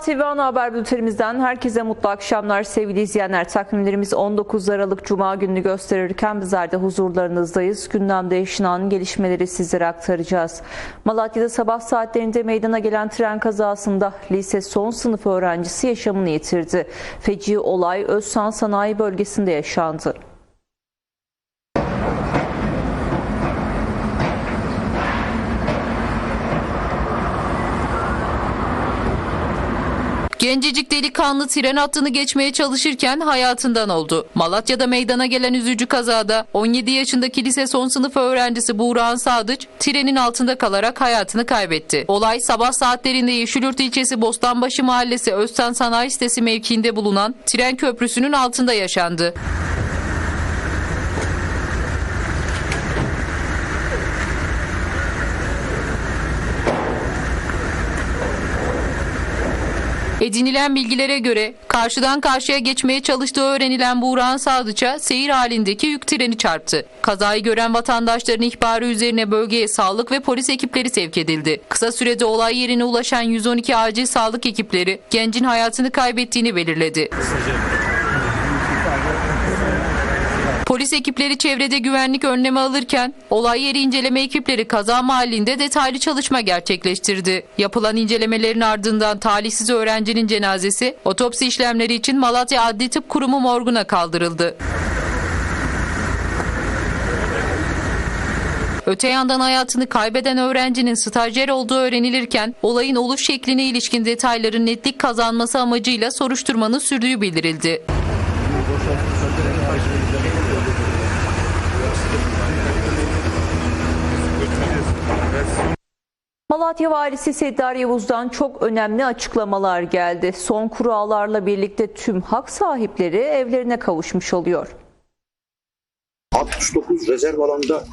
TV Ana Haber Bültenimizden herkese mutlu akşamlar sevgili izleyenler. Takvimlerimiz 19 Aralık Cuma gününü gösterirken bizler de huzurlarınızdayız. Gündemde yaşanan gelişmeleri sizlere aktaracağız. Malatya'da sabah saatlerinde meydana gelen tren kazasında lise son sınıf öğrencisi yaşamını yitirdi. Feci olay Özsan Sanayi Bölgesi'nde yaşandı. Gencecik delikanlı tren hattını geçmeye çalışırken hayatından oldu. Malatya'da meydana gelen üzücü kazada 17 yaşındaki lise son sınıf öğrencisi Buğrahan Sadıç trenin altında kalarak hayatını kaybetti. Olay sabah saatlerinde Yeşilyurt ilçesi Bostanbaşı Mahallesi Özsen Sanayi Sitesi mevkiinde bulunan tren köprüsünün altında yaşandı. Edinilen bilgilere göre karşıdan karşıya geçmeye çalıştığı öğrenilen Buğrahan Sadıç'a seyir halindeki yük treni çarptı. Kazayı gören vatandaşların ihbarı üzerine bölgeye sağlık ve polis ekipleri sevk edildi. Kısa sürede olay yerine ulaşan 112 acil sağlık ekipleri gencin hayatını kaybettiğini belirledi. Polis ekipleri çevrede güvenlik önlemi alırken olay yeri inceleme ekipleri kaza mahallinde detaylı çalışma gerçekleştirdi. Yapılan incelemelerin ardından talihsiz öğrencinin cenazesi otopsi işlemleri için Malatya Adli Tıp Kurumu morguna kaldırıldı. Öte yandan hayatını kaybeden öğrencinin stajyer olduğu öğrenilirken olayın oluş şekline ilişkin detayların netlik kazanması amacıyla soruşturmanın sürdüğü bildirildi. Malatya Valisi Seddar Yavuz'dan çok önemli açıklamalar geldi. Son kurallarla birlikte tüm hak sahipleri evlerine kavuşmuş oluyor. 69 rezerv alanda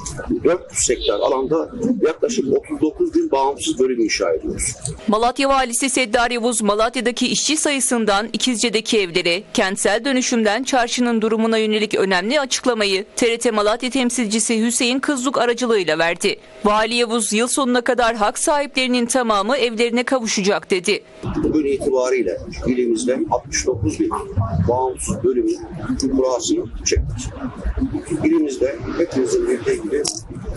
400 hektar alanda yaklaşık 39 bin bağımsız bölüm inşa ediyoruz. Malatya Valisi Seddar Yavuz, Malatya'daki işçi sayısından İkizce'deki evlere, kentsel dönüşümden çarşının durumuna yönelik önemli açıklamayı TRT Malatya temsilcisi Hüseyin Kızluk aracılığıyla verdi. Vali Yavuz yıl sonuna kadar hak sahiplerinin tamamı evlerine kavuşacak dedi. Bugün itibariyle ilimizde 69 bin bağımsız bölümün kurasını çektik. İlimizde hepimizin bildiği gibi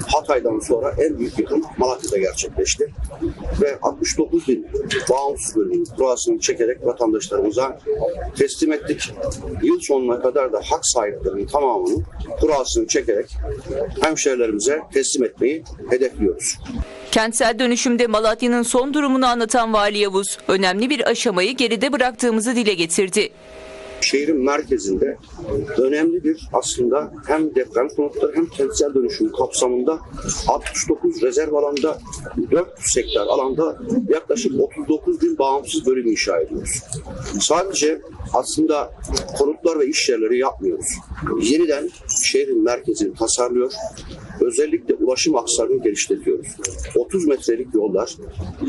Hatay'dan sonra en büyük yıkım Malatya'da gerçekleşti. Ve 69 bin bağımsız bölümün kurasını çekerek vatandaşlarımıza teslim ettik. Yıl sonuna kadar da hak sahiplerinin tamamını kurasını çekerek hemşehrilerimize teslim etmeyi hedefliyoruz. Kentsel dönüşümde Malatya'nın son durumunu anlatan Vali Yavuz, önemli bir aşamayı geride bıraktığımızı dile getirdi. Şehrin merkezinde önemli bir aslında hem deprem konutları hem kentsel dönüşüm kapsamında 69 rezerv alanda 400 hektar alanda yaklaşık 39 bin bağımsız bölüm inşa ediyoruz. Sadece aslında konutlar ve iş yerleri yapmıyoruz. Yeniden şehrin merkezini tasarlıyor. Özellikle ulaşım akslarını geliştiriyoruz. 30 metrelik yollar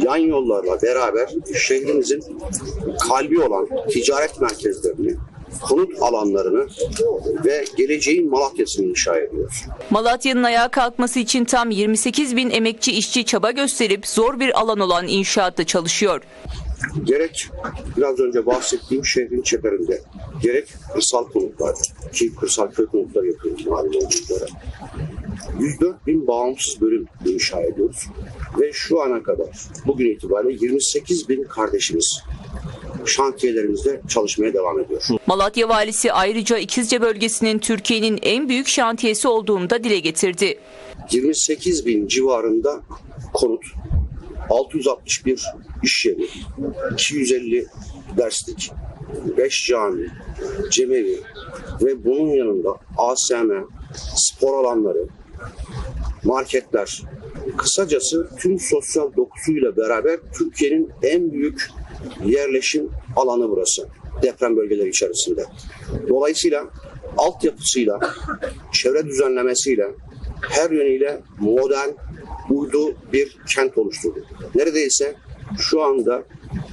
yan yollarla beraber şehrimizin kalbi olan ticaret merkezlerini konut alanlarını ve geleceğin Malatya'sını inşa ediyoruz. Malatya'nın ayağa kalkması için tam 28 bin emekçi işçi çaba gösterip zor bir alan olan inşaatta çalışıyor. Gerek biraz önce bahsettiğim şehrin çeperinde, gerek kırsal konutlarda ki kırsal köy konutları yapıyoruz mahalle konutlara. 104 bin bağımsız bölüm inşa ediyoruz ve şu ana kadar bugün itibariyle 28 bin kardeşimiz şantiyelerimizde çalışmaya devam ediyor. Malatya valisi ayrıca İkizce bölgesinin Türkiye'nin en büyük şantiyesi olduğunu da dile getirdi. 28 bin civarında konut, 661 iş yeri, 250 derslik, 5 cami, cemevi ve bunun yanında ASM, spor alanları, marketler, kısacası tüm sosyal dokusuyla beraber Türkiye'nin en büyük yerleşim alanı burası deprem bölgeleri içerisinde. Dolayısıyla altyapısıyla, çevre düzenlemesiyle her yönüyle modern, uydu bir kent oluşturdu. Neredeyse şu anda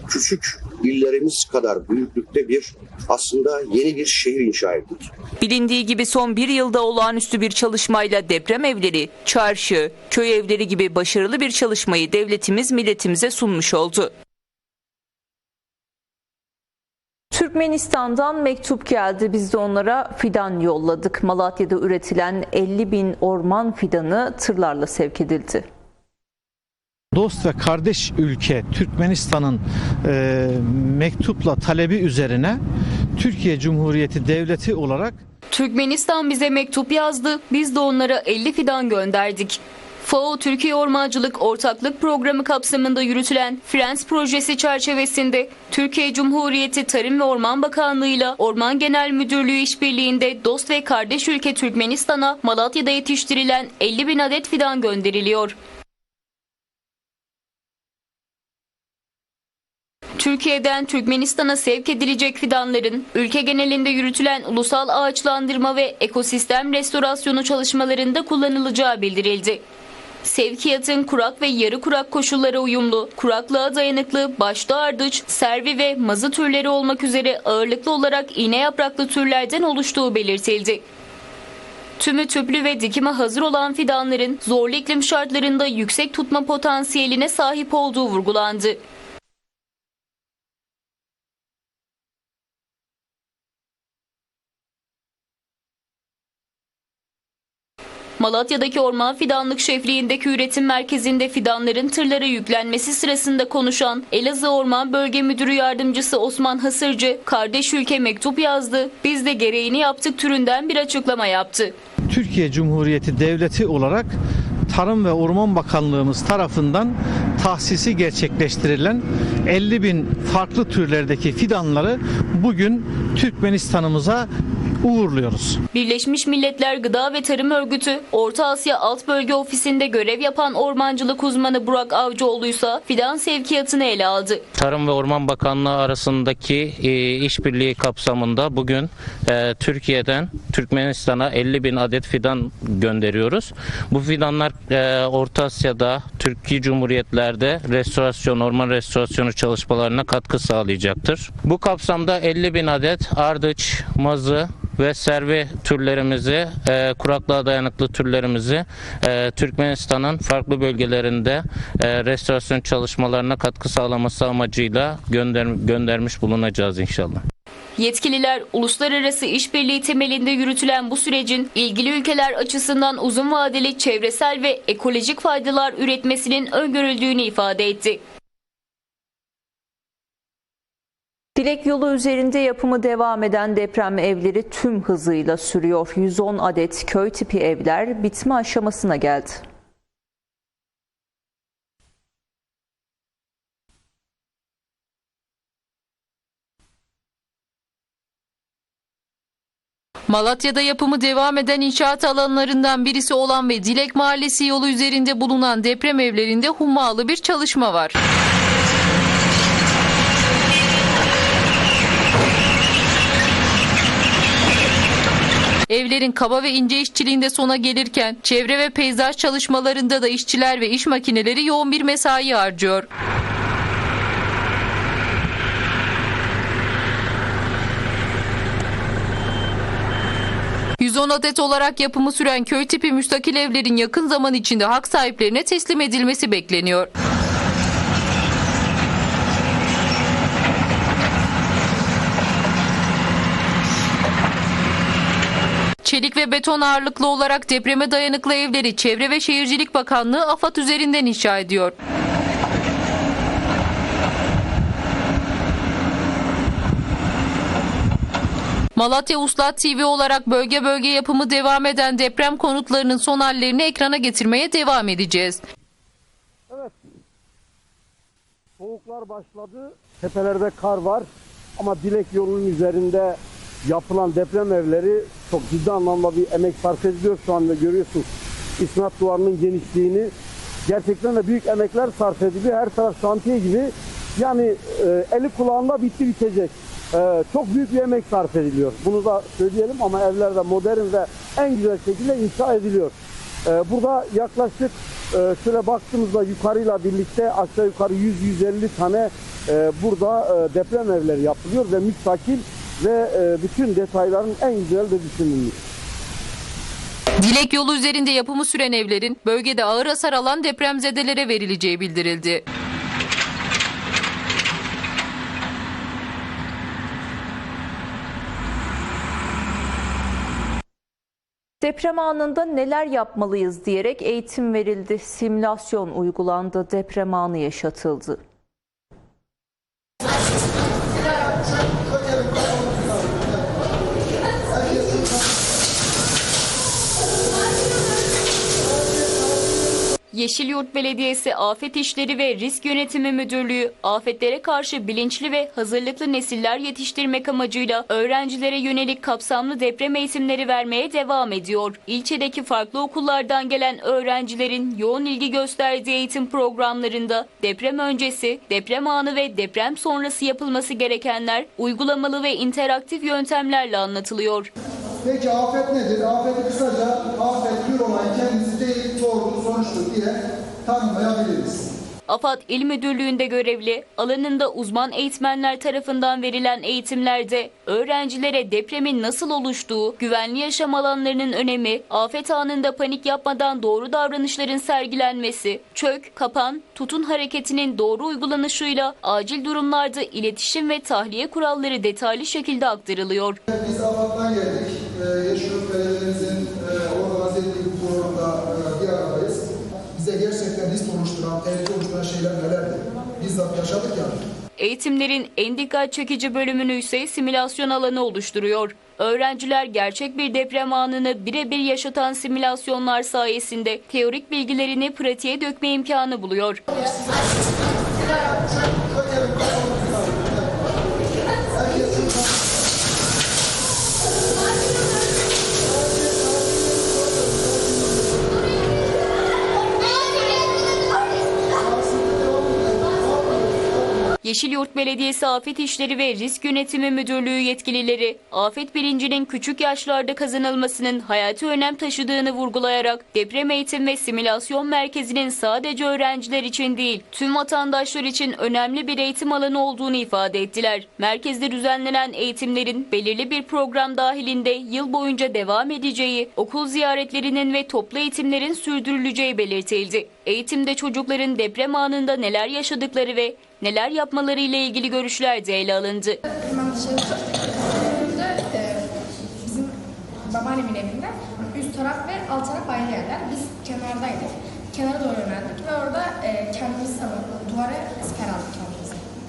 küçük illerimiz kadar büyüklükte bir aslında yeni bir şehir inşa ettik. Bilindiği gibi son bir yılda olağanüstü bir çalışmayla deprem evleri, çarşı, köy evleri gibi başarılı bir çalışmayı devletimiz milletimize sunmuş oldu. Türkmenistan'dan mektup geldi. Biz de onlara fidan yolladık. Malatya'da üretilen 50 bin orman fidanı tırlarla sevk edildi. dost ve kardeş ülke Türkmenistan'ın e, mektupla talebi üzerine Türkiye Cumhuriyeti Devleti olarak Türkmenistan bize mektup yazdı. Biz de onlara 50 fidan gönderdik. FAO Türkiye Ormancılık Ortaklık Programı kapsamında yürütülen Friends projesi çerçevesinde Türkiye Cumhuriyeti Tarım ve Orman Bakanlığı ile Orman Genel Müdürlüğü işbirliğinde dost ve kardeş ülke Türkmenistan'a Malatya'da yetiştirilen 50 bin adet fidan gönderiliyor. Türkiye'den Türkmenistan'a sevk edilecek fidanların ülke genelinde yürütülen ulusal ağaçlandırma ve ekosistem restorasyonu çalışmalarında kullanılacağı bildirildi. Sevkiyatın kurak ve yarı kurak koşullara uyumlu, kuraklığa dayanıklı, başta ardıç, servi ve mazı türleri olmak üzere ağırlıklı olarak iğne yapraklı türlerden oluştuğu belirtildi. Tümü tüplü ve dikime hazır olan fidanların zorlu iklim şartlarında yüksek tutma potansiyeline sahip olduğu vurgulandı. Malatya'daki orman fidanlık şefliğindeki üretim merkezinde fidanların tırlara yüklenmesi sırasında konuşan Elazığ Orman Bölge Müdürü Yardımcısı Osman Hasırcı, kardeş ülke mektup yazdı, biz de gereğini yaptık türünden bir açıklama yaptı. Türkiye Cumhuriyeti Devleti olarak Tarım ve Orman Bakanlığımız tarafından tahsisi gerçekleştirilen 50 bin farklı türlerdeki fidanları bugün Türkmenistan'ımıza uğurluyoruz. Birleşmiş Milletler Gıda ve Tarım Örgütü, Orta Asya Alt Bölge Ofisi'nde görev yapan ormancılık uzmanı Burak Avcıoğlu ise fidan sevkiyatını ele aldı. Tarım ve Orman Bakanlığı arasındaki e, işbirliği kapsamında bugün e, Türkiye'den Türkmenistan'a 50 bin adet fidan gönderiyoruz. Bu fidanlar e, Orta Asya'da, Türkiye Cumhuriyetlerde restorasyon, orman restorasyonu çalışmalarına katkı sağlayacaktır. Bu kapsamda 50 bin adet ardıç, mazı, ve servi türlerimizi, e, kuraklığa dayanıklı türlerimizi e, Türkmenistan'ın farklı bölgelerinde e, restorasyon çalışmalarına katkı sağlaması amacıyla gönder, göndermiş bulunacağız inşallah. Yetkililer uluslararası işbirliği temelinde yürütülen bu sürecin ilgili ülkeler açısından uzun vadeli çevresel ve ekolojik faydalar üretmesinin öngörüldüğünü ifade etti. Dilek yolu üzerinde yapımı devam eden deprem evleri tüm hızıyla sürüyor. 110 adet köy tipi evler bitme aşamasına geldi. Malatya'da yapımı devam eden inşaat alanlarından birisi olan ve Dilek Mahallesi yolu üzerinde bulunan deprem evlerinde hummalı bir çalışma var. Evlerin kaba ve ince işçiliğinde sona gelirken çevre ve peyzaj çalışmalarında da işçiler ve iş makineleri yoğun bir mesai harcıyor. ...110 adet olarak yapımı süren köy tipi müstakil evlerin yakın zaman içinde hak sahiplerine teslim edilmesi bekleniyor. Ve beton ağırlıklı olarak depreme dayanıklı evleri Çevre ve Şehircilik Bakanlığı AFAD üzerinden inşa ediyor. Malatya Uslat TV olarak bölge bölge yapımı devam eden deprem konutlarının son hallerini ekrana getirmeye devam edeceğiz. Soğuklar başladı. Tepelerde kar var. Ama Dilek yolunun üzerinde yapılan deprem evleri çok ciddi anlamda bir emek sarf ediliyor şu anda görüyorsunuz. İsnat duvarının genişliğini gerçekten de büyük emekler sarf ediliyor. Her taraf şantiye gibi. Yani e, eli kulağında bitti bitecek. E, çok büyük bir emek sarf ediliyor. Bunu da söyleyelim ama evler de modern ve en güzel şekilde inşa ediliyor. Ee, Burada yaklaşık e, şöyle baktığımızda yukarıyla birlikte aşağı yukarı 100-150 tane e, burada e, deprem evleri yapılıyor ve müstakil ve e, bütün detayların en güzel de düşünülmüş. Dilek yolu üzerinde yapımı süren evlerin bölgede ağır hasar alan depremzedelere verileceği bildirildi. Deprem anında neler yapmalıyız diyerek eğitim verildi, simülasyon uygulandı, deprem anı yaşatıldı. Yeşilyurt Belediyesi Afet İşleri ve Risk Yönetimi Müdürlüğü, afetlere karşı bilinçli ve hazırlıklı nesiller yetiştirmek amacıyla öğrencilere yönelik kapsamlı deprem eğitimleri vermeye devam ediyor. İlçedeki farklı okullardan gelen öğrencilerin yoğun ilgi gösterdiği eğitim programlarında deprem öncesi, deprem anı ve deprem sonrası yapılması gerekenler uygulamalı ve interaktif yöntemlerle anlatılıyor. Peki afet nedir? Afeti kısaca afet bir olay kendisi değil doğrudur sonuçtur diye tanımlayabiliriz. AFAD İl Müdürlüğü'nde görevli, alanında uzman eğitmenler tarafından verilen eğitimlerde öğrencilere depremin nasıl oluştuğu, güvenli yaşam alanlarının önemi, afet anında panik yapmadan doğru davranışların sergilenmesi, çök, kapan, tutun hareketinin doğru uygulanışıyla acil durumlarda iletişim ve tahliye kuralları detaylı şekilde aktarılıyor. Biz AFAD'dan geldik. Ee, Yeşilurt Belediye'mizin e, organize ettiği bu programda e, bir aradayız. Bize gerçekten risk oluşturan, tehlike oluşturan şeyler nelerdir? Bizzat yaşadık yani. Eğitimlerin en dikkat çekici bölümünü ise simülasyon alanı oluşturuyor. Öğrenciler gerçek bir deprem anını birebir yaşatan simülasyonlar sayesinde teorik bilgilerini pratiğe dökme imkanı buluyor. Yeşilyurt Belediyesi Afet İşleri ve Risk Yönetimi Müdürlüğü yetkilileri afet bilincinin küçük yaşlarda kazanılmasının hayati önem taşıdığını vurgulayarak deprem eğitim ve simülasyon merkezinin sadece öğrenciler için değil tüm vatandaşlar için önemli bir eğitim alanı olduğunu ifade ettiler. Merkezde düzenlenen eğitimlerin belirli bir program dahilinde yıl boyunca devam edeceği, okul ziyaretlerinin ve toplu eğitimlerin sürdürüleceği belirtildi. Eğitimde çocukların deprem anında neler yaşadıkları ve neler yapmaları ile ilgili görüşler de ele alındı. E, bizim babaannemin evinde üst taraf ve alt taraf ayrı yerler. Biz kenardaydık. Kenara doğru yöneldik ve orada e, kendimizi savunduk. Duvara siper aldık.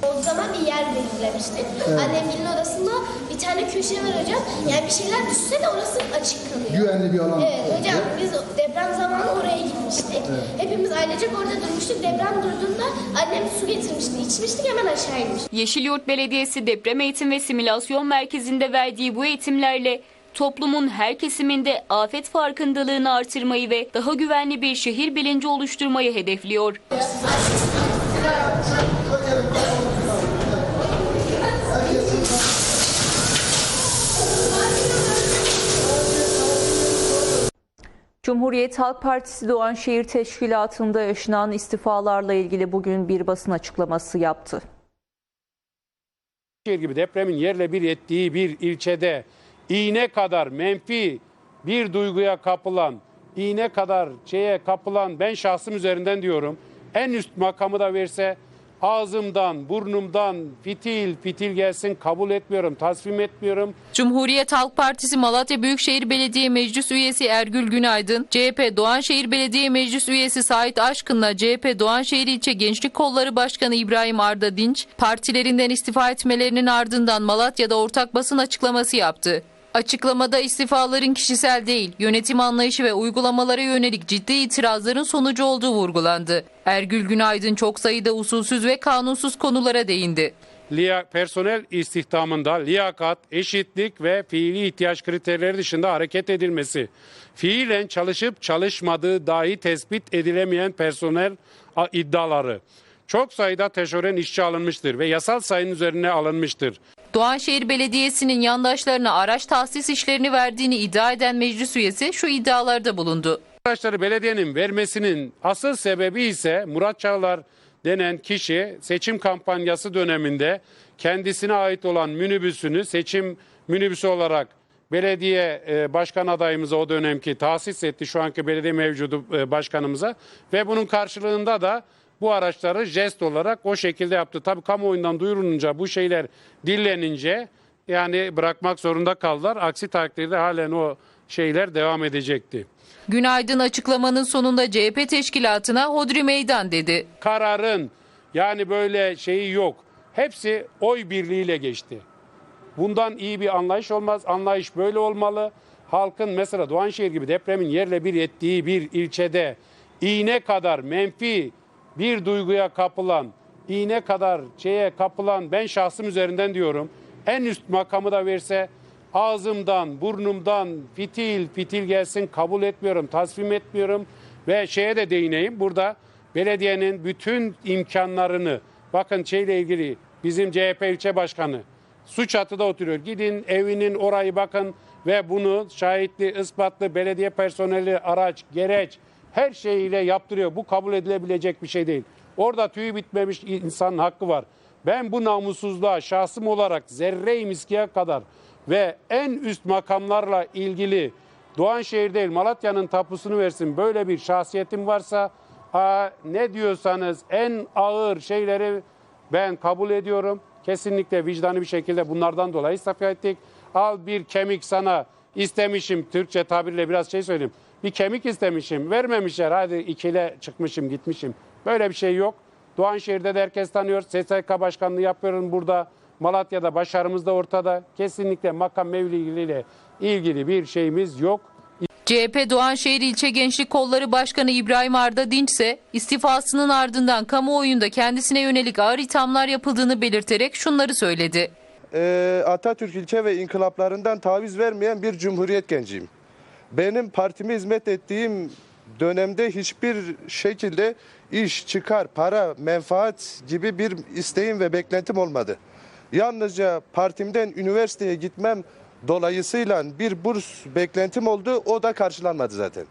O zaman bir yer belirlemiştik. Annemgilin odasında bir tane köşe var hocam. Yani bir şeyler düşse de orası açık kalıyor. Güvenli bir alan. Evet hocam biz deprem zamanı oraya gitmiştik. Hepimiz ailecek orada durmuştuk. Deprem durduğunda annem su getirmişti. içmiştik hemen aşağı inmiştik. Yeşilyurt Belediyesi Deprem Eğitim ve Simülasyon Merkezi'nde verdiği bu eğitimlerle toplumun her kesiminde afet farkındalığını artırmayı ve daha güvenli bir şehir bilinci oluşturmayı hedefliyor. Cumhuriyet Halk Partisi Doğanşehir Teşkilatı'nda yaşanan istifalarla ilgili bugün bir basın açıklaması yaptı. şehir gibi depremin yerle bir ettiği bir ilçede iğne kadar menfi bir duyguya kapılan, iğne kadar şeye kapılan ben şahsım üzerinden diyorum. En üst makamı da verse ağzımdan, burnumdan fitil fitil gelsin kabul etmiyorum, tasvim etmiyorum. Cumhuriyet Halk Partisi Malatya Büyükşehir Belediye Meclis Üyesi Ergül Günaydın, CHP Doğanşehir Belediye Meclis Üyesi Sait Aşkın'la CHP Doğanşehir İlçe Gençlik Kolları Başkanı İbrahim Arda Dinç, partilerinden istifa etmelerinin ardından Malatya'da ortak basın açıklaması yaptı. Açıklamada istifaların kişisel değil, yönetim anlayışı ve uygulamalara yönelik ciddi itirazların sonucu olduğu vurgulandı. Ergül Günaydın çok sayıda usulsüz ve kanunsuz konulara değindi. Liya, personel istihdamında liyakat, eşitlik ve fiili ihtiyaç kriterleri dışında hareket edilmesi, fiilen çalışıp çalışmadığı dahi tespit edilemeyen personel iddiaları, çok sayıda teşören işçi alınmıştır ve yasal sayının üzerine alınmıştır. Doğanşehir Belediyesi'nin yandaşlarına araç tahsis işlerini verdiğini iddia eden meclis üyesi şu iddialarda bulundu. Araçları belediyenin vermesinin asıl sebebi ise Murat Çağlar denen kişi seçim kampanyası döneminde kendisine ait olan minibüsünü seçim minibüsü olarak belediye e, başkan adayımıza o dönemki tahsis etti şu anki belediye mevcudu e, başkanımıza ve bunun karşılığında da bu araçları jest olarak o şekilde yaptı. Tabii kamuoyundan duyurulunca bu şeyler dillenince yani bırakmak zorunda kaldılar. Aksi takdirde halen o şeyler devam edecekti. Günaydın açıklamanın sonunda CHP teşkilatına hodri meydan dedi. Kararın yani böyle şeyi yok. Hepsi oy birliğiyle geçti. Bundan iyi bir anlayış olmaz. Anlayış böyle olmalı. Halkın mesela Doğanşehir gibi depremin yerle bir ettiği bir ilçede iğne kadar menfi bir duyguya kapılan, iğne kadar şeye kapılan ben şahsım üzerinden diyorum. En üst makamı da verse ağzımdan, burnumdan fitil fitil gelsin kabul etmiyorum, tasvim etmiyorum ve şeye de değineyim. Burada belediyenin bütün imkanlarını bakın şeyle ilgili bizim CHP ilçe başkanı su çatıda oturuyor. Gidin evinin orayı bakın ve bunu şahitli, ispatlı, belediye personeli, araç, gereç her şeyiyle yaptırıyor. Bu kabul edilebilecek bir şey değil. Orada tüyü bitmemiş insanın hakkı var. Ben bu namussuzluğa şahsım olarak zerre-i miskiye kadar ve en üst makamlarla ilgili Doğanşehir değil Malatya'nın tapusunu versin böyle bir şahsiyetim varsa aa, ne diyorsanız en ağır şeyleri ben kabul ediyorum. Kesinlikle vicdanı bir şekilde bunlardan dolayı istifa ettik. Al bir kemik sana istemişim Türkçe tabirle biraz şey söyleyeyim. Bir kemik istemişim vermemişler hadi ikile çıkmışım gitmişim. Böyle bir şey yok. Doğanşehir'de de herkes tanıyor. SSK başkanlığı yapıyorum burada. Malatya'da başarımız da ortada. Kesinlikle makam mevliiliğiyle ilgili bir şeyimiz yok. CHP Doğanşehir İlçe Gençlik Kolları Başkanı İbrahim Arda Dinç ise istifasının ardından kamuoyunda kendisine yönelik ağır ithamlar yapıldığını belirterek şunları söyledi. Ee, Atatürk ilke ve inkılaplarından taviz vermeyen bir cumhuriyet genciyim. Benim partime hizmet ettiğim dönemde hiçbir şekilde iş, çıkar, para, menfaat gibi bir isteğim ve beklentim olmadı. Yalnızca partimden üniversiteye gitmem dolayısıyla bir burs beklentim oldu. O da karşılanmadı zaten.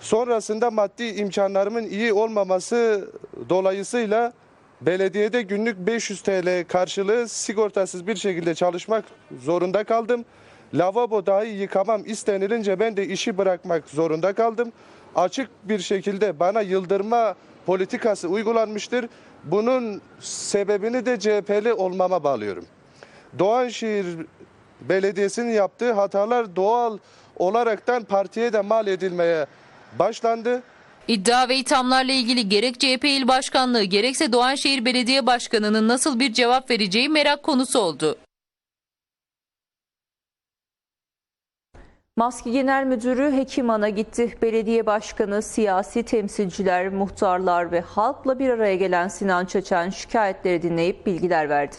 Sonrasında maddi imkanlarımın iyi olmaması dolayısıyla belediyede günlük 500 TL karşılığı sigortasız bir şekilde çalışmak zorunda kaldım. Lavabo dahi yıkamam istenilince ben de işi bırakmak zorunda kaldım. Açık bir şekilde bana yıldırma politikası uygulanmıştır. Bunun sebebini de CHP'li olmama bağlıyorum. Doğanşehir Belediyesi'nin yaptığı hatalar doğal olaraktan partiye de mal edilmeye başlandı. İddia ve ithamlarla ilgili gerek CHP İl Başkanlığı gerekse Doğanşehir Belediye Başkanı'nın nasıl bir cevap vereceği merak konusu oldu. Maski Genel Müdürü Hekiman'a gitti. Belediye başkanı, siyasi temsilciler, muhtarlar ve halkla bir araya gelen Sinan Çeçen şikayetleri dinleyip bilgiler verdi.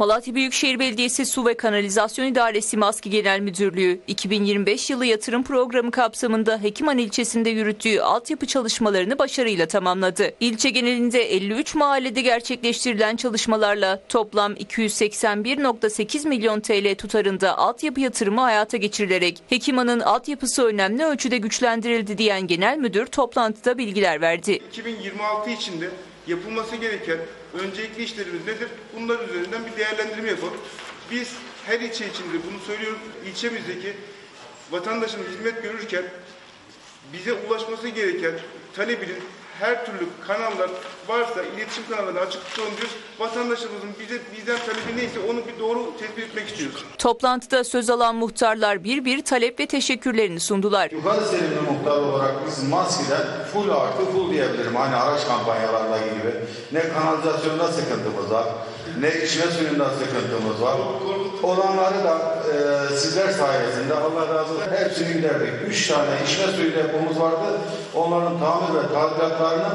Malatya Büyükşehir Belediyesi Su ve Kanalizasyon İdaresi Maski Genel Müdürlüğü 2025 yılı yatırım programı kapsamında Hekiman ilçesinde yürüttüğü altyapı çalışmalarını başarıyla tamamladı. İlçe genelinde 53 mahallede gerçekleştirilen çalışmalarla toplam 281.8 milyon TL tutarında altyapı yatırımı hayata geçirilerek Hekiman'ın altyapısı önemli ölçüde güçlendirildi diyen Genel Müdür toplantıda bilgiler verdi. 2026 içinde yapılması gereken öncelikli işlerimiz nedir? Bunlar üzerinden bir değerlendirme yapalım. Biz her ilçe içinde bunu söylüyoruz. İlçemizdeki vatandaşın hizmet görürken bize ulaşması gereken talebinin her türlü kanallar varsa iletişim kanallarını açık tutalım diyoruz. Vatandaşımızın bize bizden talebi neyse onu bir doğru tespit etmek istiyoruz. Toplantıda söz alan muhtarlar bir bir talep ve teşekkürlerini sundular. Yukarı Selimli muhtar olarak biz maskeden full artı full diyebilirim. Hani araç kampanyalarında gibi. Ne kanalizasyonda sıkıntımız var, ne içme suyunda sıkıntımız var. Olanları da e, sizler sayesinde Allah razı olsun hepsini giderdik. Üç tane içme suyu depomuz vardı. Onların tamir ve tadilatlarını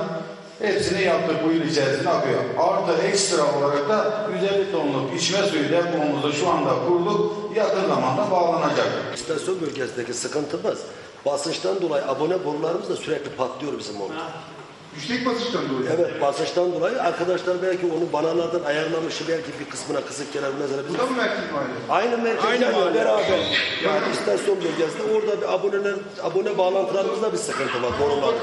hepsini yaptık bu yıl içerisinde akıyor. Artı ekstra olarak da 150 tonluk içme suyu depomuzu şu anda kurduk. Yakın zamanda bağlanacak. İstasyon bölgesindeki sıkıntımız basınçtan dolayı abone borularımız da sürekli patlıyor bizim orada. Yüksek basınçtan dolayı. Evet basınçtan dolayı arkadaşlar belki onu banalardan ayarlamış belki bir kısmına kısık kenar mesela. Bu da mı merkez mahalle? Aynı merkez Aynı yani mahalle. beraber. Yani istasyon bölgesinde orada bir aboneler, abone bağlantılarımızda bir sıkıntı var borularda.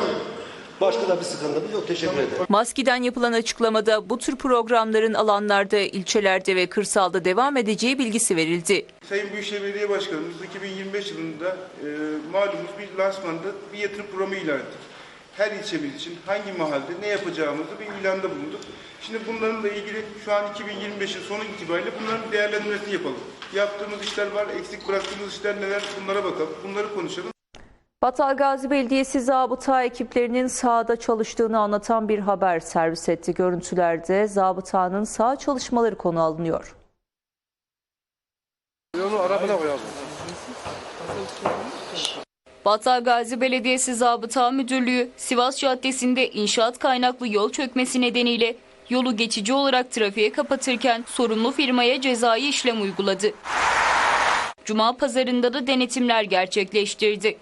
Başka da bir sıkıntımız yok. Teşekkür ederim. Maskiden yapılan açıklamada bu tür programların alanlarda, ilçelerde ve kırsalda devam edeceği bilgisi verildi. Sayın Büyükşehir Belediye Başkanımız 2025 yılında e, malumunuz bir lansmanda bir yatırım programı ilan ettik. Her ilçemiz için hangi mahallede ne yapacağımızı bir ilanda bulunduk. Şimdi bunlarla ilgili şu an 2025'in sonu itibariyle bunların değerlendirmesini yapalım. Yaptığımız işler var, eksik bıraktığımız işler neler bunlara bakalım, bunları konuşalım. Battal Gazi Belediyesi zabıta ekiplerinin sahada çalıştığını anlatan bir haber servis etti. Görüntülerde zabıtanın sağ çalışmaları konu alınıyor. Yolu arabada koyalım. Battal Gazi Belediyesi Zabıta Müdürlüğü Sivas Caddesi'nde inşaat kaynaklı yol çökmesi nedeniyle yolu geçici olarak trafiğe kapatırken sorumlu firmaya cezai işlem uyguladı. Cuma pazarında da denetimler gerçekleştirdi.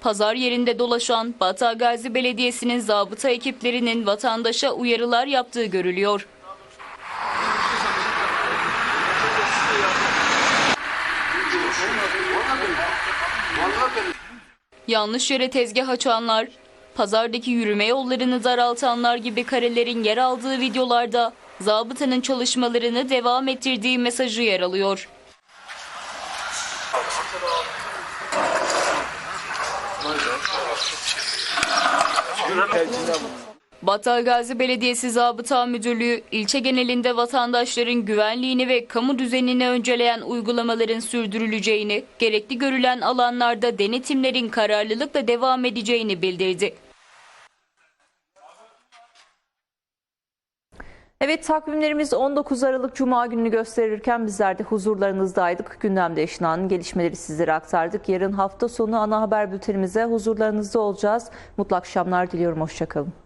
Pazar yerinde dolaşan Battal Gazi Belediyesi'nin zabıta ekiplerinin vatandaşa uyarılar yaptığı görülüyor. Yanlış yere tezgah açanlar, pazardaki yürüme yollarını daraltanlar gibi karelerin yer aldığı videolarda zabıtanın çalışmalarını devam ettirdiği mesajı yer alıyor. Battal Gazi Belediyesi Zabıta Müdürlüğü ilçe genelinde vatandaşların güvenliğini ve kamu düzenini önceleyen uygulamaların sürdürüleceğini, gerekli görülen alanlarda denetimlerin kararlılıkla devam edeceğini bildirdi. Evet takvimlerimiz 19 Aralık Cuma gününü gösterirken bizler de huzurlarınızdaydık. Gündemde yaşanan gelişmeleri sizlere aktardık. Yarın hafta sonu ana haber bültenimize huzurlarınızda olacağız. Mutlu akşamlar diliyorum. Hoşçakalın.